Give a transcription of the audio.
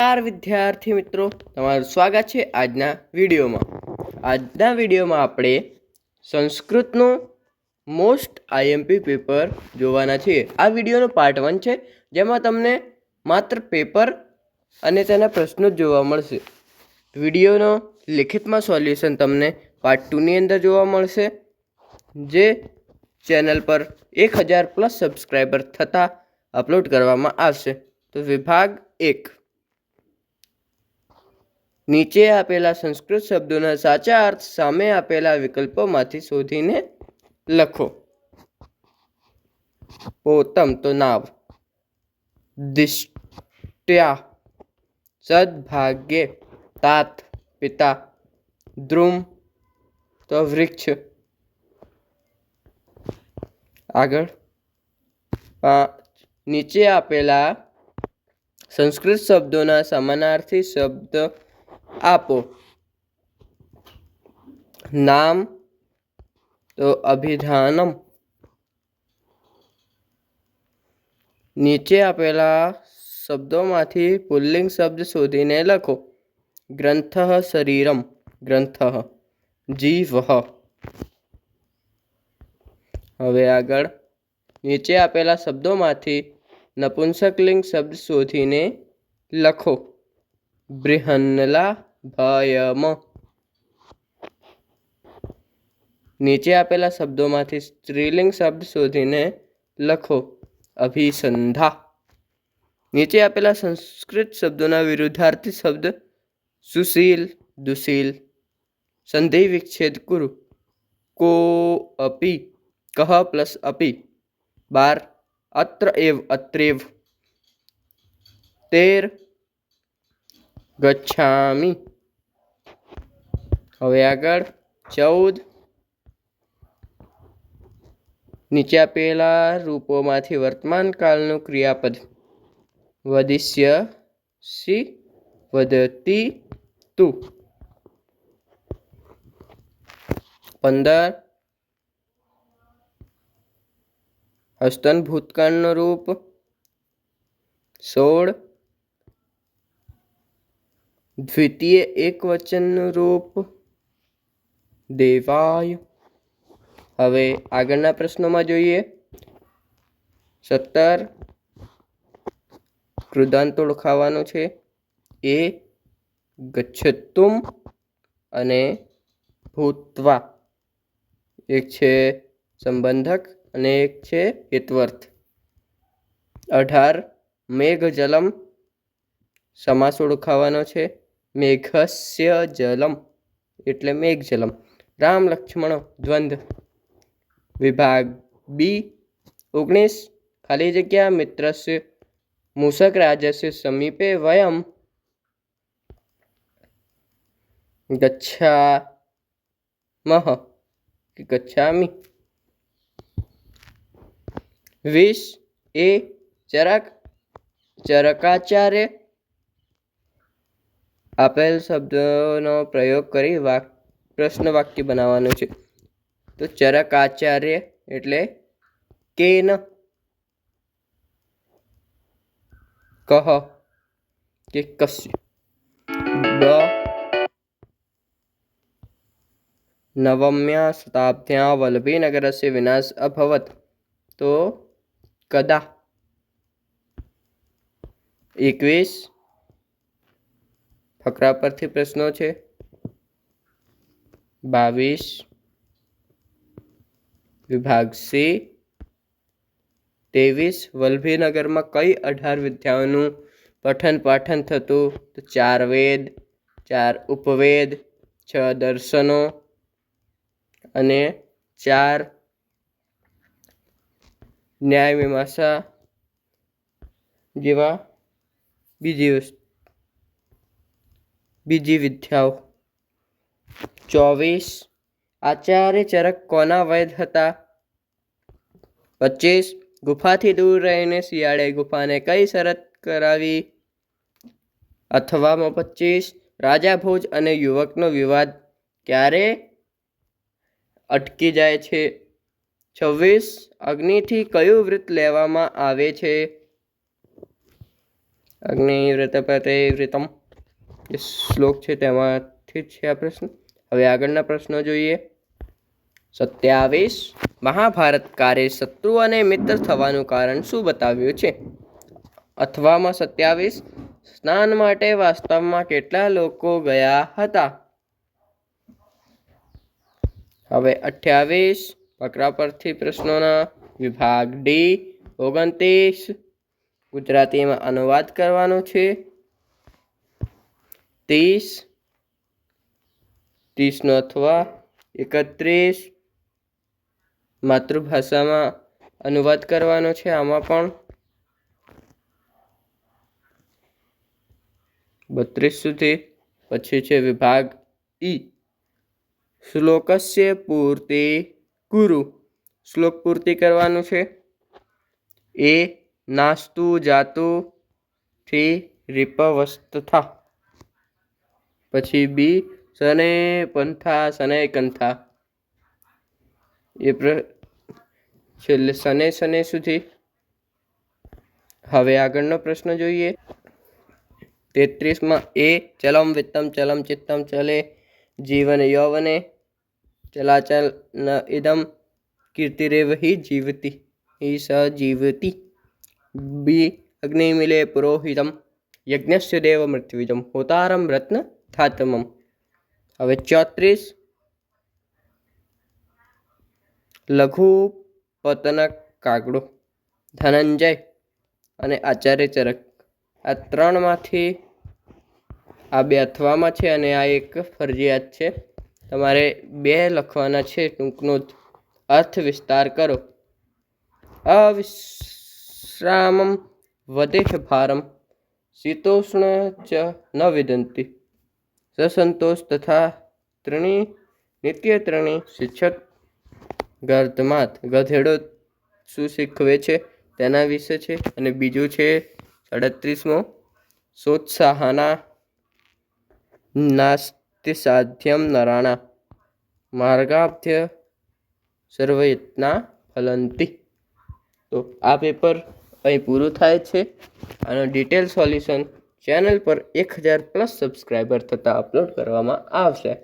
નમસ્કાર વિદ્યાર્થી મિત્રો. તમારું સ્વાગત છે આજના વિડીયોમાં. આજના વિડીયોમાં આપણે સંસ્કૃતનું મોસ્ટ આઈએમપી પેપર જોવાના છીએ. આ વિડીયોનો પાર્ટ વન છે, જેમાં તમને માત્ર પેપર અને તેના પ્રશ્નો જ જોવા મળશે. વિડીયોનો લિખિતમાં સોલ્યુશન તમને પાર્ટ ટુની અંદર જોવા મળશે, જે ચેનલ પર એક હજાર પ્લસ સબસ્ક્રાઈબર થતાં અપલોડ કરવામાં આવશે. તો વિભાગ એક. નીચે આપેલા સંસ્કૃત શબ્દોના સાચા અર્થ સામે આપેલા વિકલ્પોમાંથી શોધીને લખો. પોતમ તો નાવ. દિષ્ટ્યા. સદભાગ્યે તાત પિતા. ધ્રુમ તો વૃક્ષ. આગળ. નીચે આપેલા સંસ્કૃત શબ્દોના સમાનાર્થી શબ્દ આપો નામ તો અભિધાનમ નીચે આપેલા શબ્દોમાંથી પુલ્લિંગ શબ્દ શોધીને લખો ગ્રંથ શરીરમ ગ્રંથ જીવ હવે આગળ નીચે આપેલા શબ્દોમાંથી નપુંસકલિંગ શબ્દ શોધીને લખો બૃહન્નલા ભયમ. નીચે આપેલા શબ્દોમાંથી સ્ત્રીલિંગ શબ્દ શોધીને લખો, અભિસંધા. નીચે આપેલા સંસ્કૃત શબ્દોના વિરુદ્ધાર્થી શબ્દ, સુશીલ, દુશીલ. સંધિ વિચ્છેદ કુરુ. કો અપી, કહ પ્લસ અપી. બાર, અત્ર એવ અત્રેવ. તેર ગચ્છામિ. હવે આગળ ચૌદ. નીચે આપેલા રૂપોમાંથી વર્તમાન કાળનું ક્રિયાપદ વદિષ્ય સી વધતી તું. પંદર. અસ્તન ભૂતકાળનું રૂપ સોળ. દ્વિતીય એકવચનનું રૂપ દેવાય. હવે આગળના પ્રશ્નોમાં જોઈએ. સત્તર. કૃદાંત ઓળખાવાનો છે. એ ગચ્છતુમ અને ભૂતવા. એક છે સંબંધક અને એક છે હિતવર્થ. અઢાર. મેઘજલમ સમાસ ઓળખાવાનો છે. મેઘસ્ય જલમ એટલે મેઘજલમ રામ લક્ષ્મણો દ્વંદ્વ વિભાગ બી ઓગણીસ ખાલી જગ્યા મિત્રસ્ય મૂષક રાજસ્ય સમીપે વયમ ગચ્છામહ કે ગચ્છામિ વીસ એ ચરક ચરકાચાર્ય આપેલ શબ્દોનો પ્રયોગ કરી વાક પ્રશ્ન વાક્ય બનાવવાનું છે. તો ચરક આચાર્ય એટલે કેન. કહ. કે કશ્ય. બ. નવમ્યા શતાબ્દ્યા વલ્લભીનગરस्य વિનાશ અભવત. તો કદા. એકવીસ ફકરા પરથી પ્રશ્નો છે. બાવીસ. વિભાગ સી. ત્રેવીસ. વલ્લભીનગરમાં કઈ અઢાર વિદ્યાઓનું પઠન પાઠન થતું? તો ચાર વેદ, ચાર ઉપવેદ, છ દર્શનો અને ચાર ન્યાય મીમાંસા જેવા બીજી વસ્તુ બીજી વિદ્યાઓ. ચોવીસ. આચાર્ય ચરક કોના વૈદ હતા? પચીસ. ગુફાથી દૂર રહીને શિયાળે ગુફાને કઈ શરત કરાવી? અથવામાં પચીસ. રાજા ભોજ અને યુવકનો વિવાદ ક્યારે અટકી જાય છે? છવ્વીસ. અગ્નિથી કયું વ્રત લેવામાં આવે છે? અગ્નિવ્રતપતે વ્રતમ. જે શ્લોક છે તેમાંથી જ છે આ પ્રશ્ન. હવે આગળના પ્રશ્નો જોઈએ. સત્યાવીસ મહાભારતકારે શત્રુ અને મિત્ર થવાનું કારણ શું બતાવ્યું છે? અથવામાં સત્યાવીસ, સ્નાન માટે વાસ્તવમાં કેટલા લોકો ગયા હતા? હવે અઠ્યાવીસ ફકરા પરથી પ્રશ્નોના વિભાગ ડી, ઓગણત્રીસ. ગુજરાતીમાં અનુવાદ કરવાનો છે. ત્રીસ, ત્રીસનો અથવા એકત્રીસ. માતૃભાષામાં અનુવાદ કરવાનો છે આમાં પણ. બત્રીસ સુધી. પછી છે વિભાગ ઈ. શ્લોકસ્ય પૂર્તિ કુરુ શ્લોક પૂર્તિ કરવાનું છે. એ નાસ્તુ જાતુ થી રીપવસ્તથા. પછી બી સને પંથા સને કંથા. એ પ્ર છેલ્લે સને સને સુધી. હવે આગળનો પ્રશ્ન જોઈએ. તેત્રીસમાં એ ચલમ વિત્તમ, ચલમ ચિત્તમ, ચલે જીવન યૌવને, ચલાચલ ન ઇદમ કીર્તિરેવ હિ જીવતી, હિ સ જીવતી. બી અગ્નિમિલે પુરોહિતમ, યજ્ઞસ્ય દેવ મૃત્યુજમ, હોતારમ રત્ન થાતમમ હવે ચોત્રીસ. લઘુ પોતાના કાગડો, ધનંજય અને આચાર્ય ચરક. આ ત્રણમાંથી આ બે અથવામાં છે અને આ એક ફરજિયાત છે. તમારે બે લખવાના છે, ટૂંકનો અર્થ વિસ્તાર કરો. અવિશ્રામમ છે ભારમ, શીતોષ્ણ ચ ન વિદંતી. સસંતોષ તથા ત્રણી નિત્ય ત્રણી શિક્ષક ગર્ધમાત ગધેડો શું શીખવે છે તેના વિશે છે અને બીજું છે અડત્રીસમો સોત્સાહના નાસ્તિ સાધ્યમ નરાણા માર્ગાભ્ય સર્વયત્ના ફલંતી. તો આ પેપર અહીં પૂરું થાય છે. અને ડિટેલ સોલ્યુશન ચેનલ પર એક હજાર પ્લસ સબસ્ક્રાઈબર થતાં અપલોડ કરવામાં આવશે.